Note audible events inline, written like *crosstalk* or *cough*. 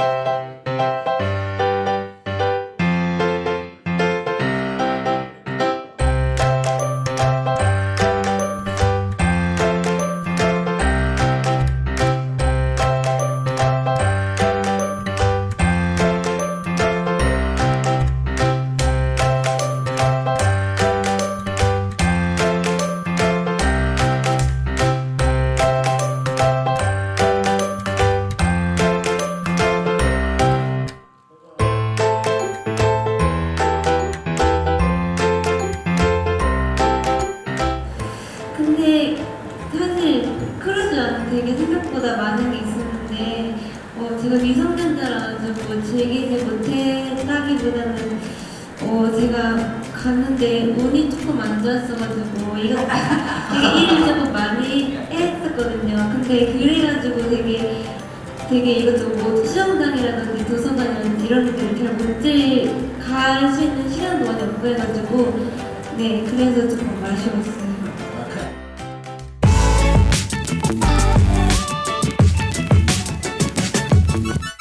you 근데 사실 크루즈는 되게 생각보다 많은 게 있었는데 어, 제가 미성년자라가지고 즐기지 못했다기보다는 어, 제가 갔는데 운이 조금 안 좋았어가지고 이거 *laughs* 되게 일을 조금 많이 했었거든요. 근데 그래가지고 되게 되게 이것저것 뭐 수영장이라든지 도서관이라든지 이런 데를 잘못갈 수 있는 시간도 많이 없고 해가지고 네 그래서 조금 아쉬웠어요. Bye.